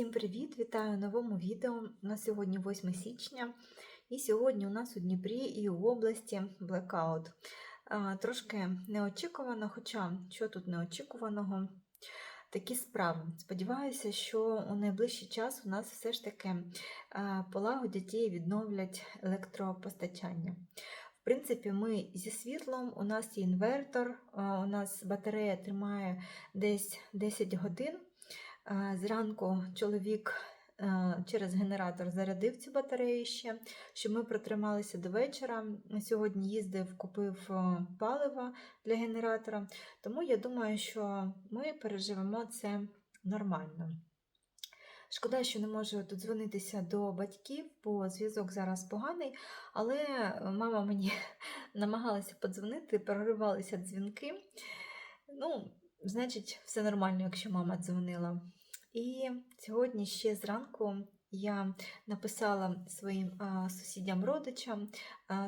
Всім привіт! Вітаю новому відео. У нас сьогодні 8 січня, і сьогодні у нас у Дніпрі і у області блекаут. Трошки неочікувано, хоча що тут неочікуваного? Такі справи. Сподіваюся, що у найближчий час у нас все ж таки полагодять і відновлять електропостачання. В принципі, ми зі світлом, у нас є інвертор, у нас батарея тримає десь 10 годин. Зранку чоловік е, через генератор зарядив цю батарею ще, щоб ми протрималися до вечора. Сьогодні їздив, купив е, паливо для генератора, тому я думаю, що ми переживемо це нормально. Шкода, що не можу додзвонитися до батьків, бо зв'язок зараз поганий, але мама мені намагалася подзвонити, переривалися дзвінки. Ну, значить, все нормально, якщо мама дзвонила. І сьогодні ще зранку я написала своїм сусідям, родичам,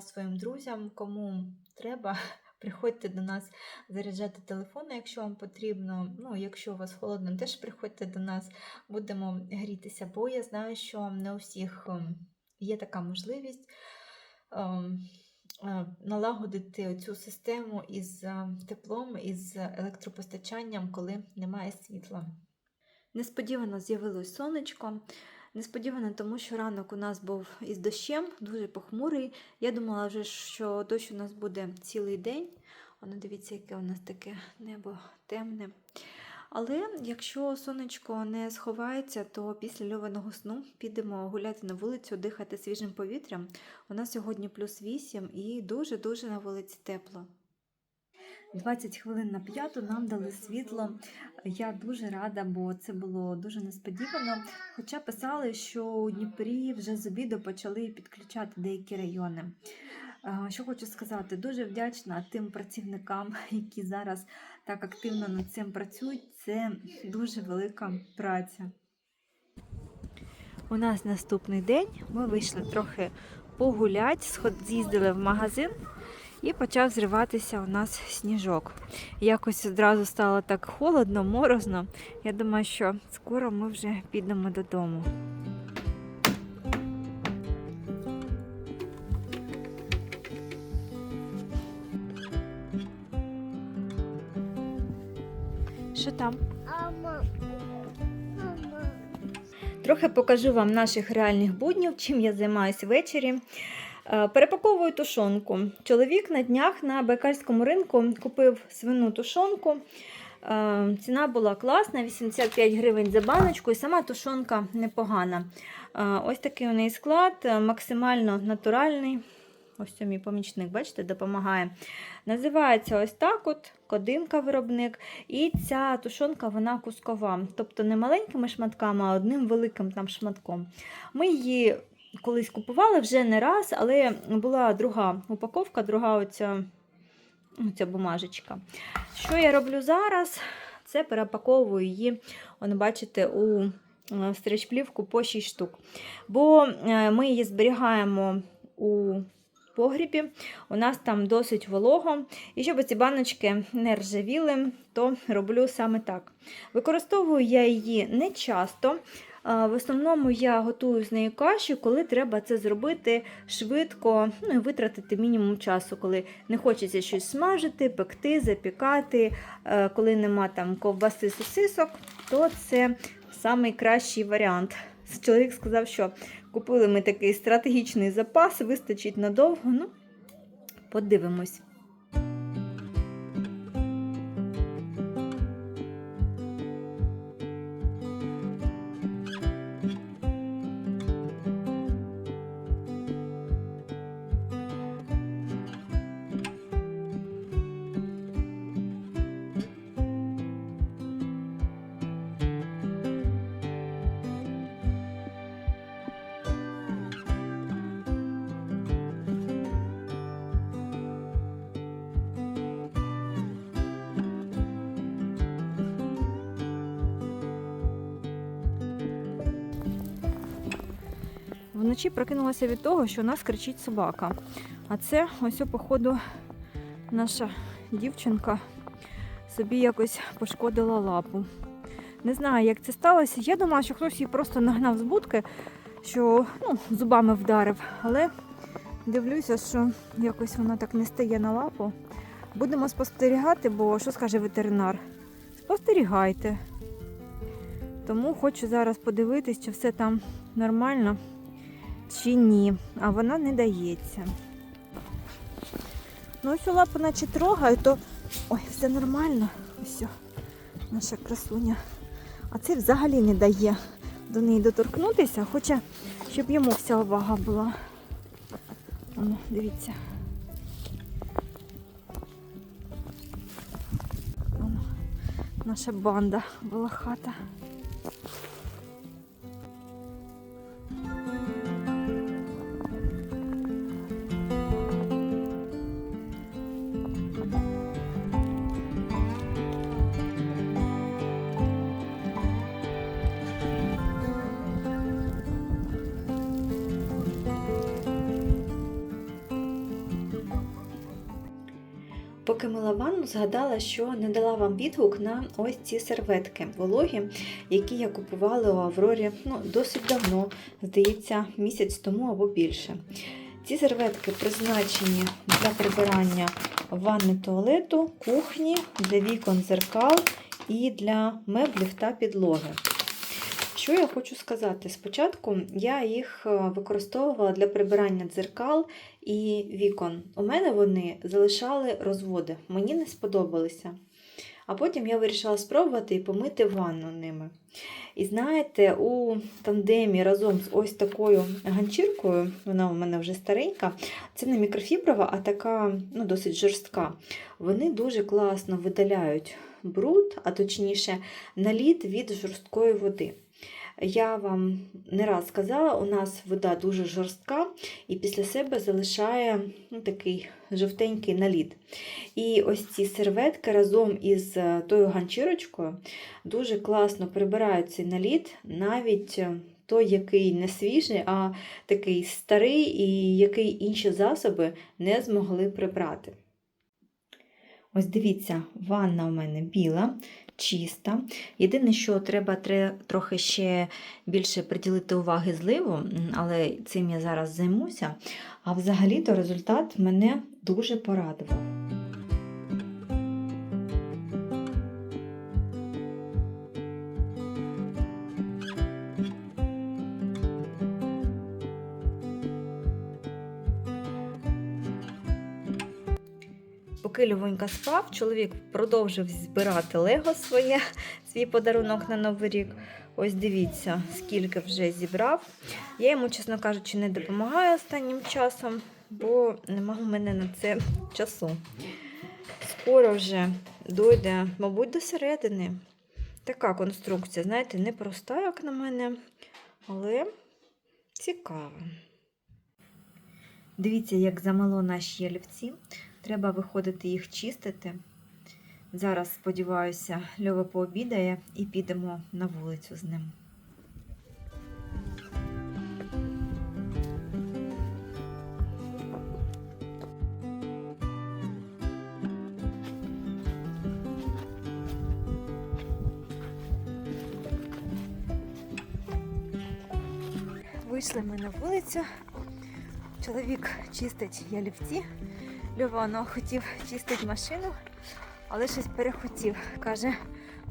своїм друзям, кому треба. Приходьте до нас заряджати телефони, якщо вам потрібно. Ну, якщо у вас холодно, теж приходьте до нас, будемо грітися, бо я знаю, що не у всіх ем, є така можливість ем, е, налагодити цю систему із е, теплом, із електропостачанням, коли немає світла. Несподівано з'явилось сонечко. Несподівано, тому що ранок у нас був із дощем, дуже похмурий. Я думала вже, що дощ у нас буде цілий день. Воно дивіться, яке у нас таке небо темне. Але якщо сонечко не сховається, то після льованого сну підемо гуляти на вулицю, дихати свіжим повітрям. У нас сьогодні плюс 8 і дуже-дуже на вулиці тепло. 20 хвилин на п'яту нам дали світло. Я дуже рада, бо це було дуже несподівано. Хоча писали, що у Дніпрі вже з обіду почали підключати деякі райони. Що хочу сказати, дуже вдячна тим працівникам, які зараз так активно над цим працюють. Це дуже велика праця. У нас наступний день. Ми вийшли трохи погуляти, з'їздили в магазин і почав зриватися у нас сніжок. Якось одразу стало так холодно, морозно. Я думаю, що скоро ми вже підемо додому. Що там? Трохи покажу вам наших реальних буднів, чим я займаюся ввечері. Е, Перепаковую тушонку. Чоловік на днях на байкальському ринку купив свину тушонку. Е, Ціна була класна, 85 гривень за баночку, і сама тушонка непогана. Е, Ось такий у неї склад, максимально натуральний. Ось це мій помічник, бачите, допомагає. Називається ось так: от, кодинка виробник. І ця тушонка вона кускова. Тобто не маленькими шматками, а одним великим там шматком. Ми її колись купували вже не раз, але була друга упаковка, друга оця, оця бумажечка. Що я роблю зараз? Це перепаковую її, он, бачите, у е, стрічплівку по 6 штук. Бо е, ми її зберігаємо у погрібі, у нас там досить волого. І щоб ці баночки не ржавіли, то роблю саме так. Використовую я її не часто. В основному я готую з нею кашу, коли треба це зробити швидко, ну і витратити мінімум часу, коли не хочеться щось смажити, пекти, запікати, е, коли нема там ковбаси, сосисок, то це найкращий варіант. Чоловік сказав, що купили ми такий стратегічний запас, вистачить надовго. Ну, подивимось. Вночі прокинулася від того, що у нас кричить собака. А це ось, походу, наша дівчинка собі якось пошкодила лапу. Не знаю, як це сталося. Я думала, що хтось її просто нагнав з будки, що ну, зубами вдарив. Але дивлюся, що якось вона так не стає на лапу. Будемо спостерігати, бо що скаже ветеринар? Спостерігайте. Тому хочу зараз подивитись, чи все там нормально, чи ні. А вона не дається. Ну, ось лапу наче трогаю, то ой, все нормально. Ось наша красуня. А це взагалі не дає до неї доторкнутися, хоча щоб йому вся увага була. Воно, дивіться. Воно, наша банда була хата. Поки мила ванну, згадала, що не дала вам відгук на ось ці серветки вологі, які я купувала у Аврорі ну, досить давно, здається, місяць тому або більше. Ці серветки призначені для прибирання ванни туалету, кухні, для вікон дзеркал і для меблів та підлоги. Що я хочу сказати? Спочатку я їх е, використовувала для прибирання дзеркал і вікон. У мене вони залишали розводи, мені не сподобалися. А потім я вирішила спробувати і помити ванну ними. І знаєте, у тандемі разом з ось такою ганчіркою, вона у мене вже старенька, це не мікрофіброва, а така ну, досить жорстка. Вони дуже класно видаляють бруд, а точніше, наліт від жорсткої води. Я вам не раз сказала, у нас вода дуже жорстка і після себе залишає ну, такий жовтенький наліт. І ось ці серветки разом із е, тою ганчірочкою дуже класно прибирають цей наліт, навіть е, той, який не свіжий, а такий старий і який інші засоби не змогли прибрати. Ось дивіться, ванна у мене біла, чиста. Єдине, що треба трохи ще більше приділити уваги зливу, але цим я зараз займуся. А взагалі-то результат мене дуже порадував. Поки Львонька спав, чоловік продовжив збирати лего своє, свій подарунок на Новий рік. Ось дивіться, скільки вже зібрав. Я йому, чесно кажучи, не допомагаю останнім часом, бо нема у мене на це часу. Скоро вже дойде, мабуть, до середини. Така конструкція, знаєте, не проста, як на мене, але цікава. Дивіться, як замало наші ялівці. Треба виходити їх чистити. Зараз, сподіваюся, Льова пообідає і підемо на вулицю з ним. Вийшли ми на вулицю. Чоловік чистить ялівці. Льовано хотів чистити машину, але щось перехотів. Каже,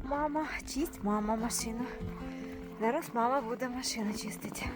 мама, чисть мама машину. Зараз мама буде машину чистити.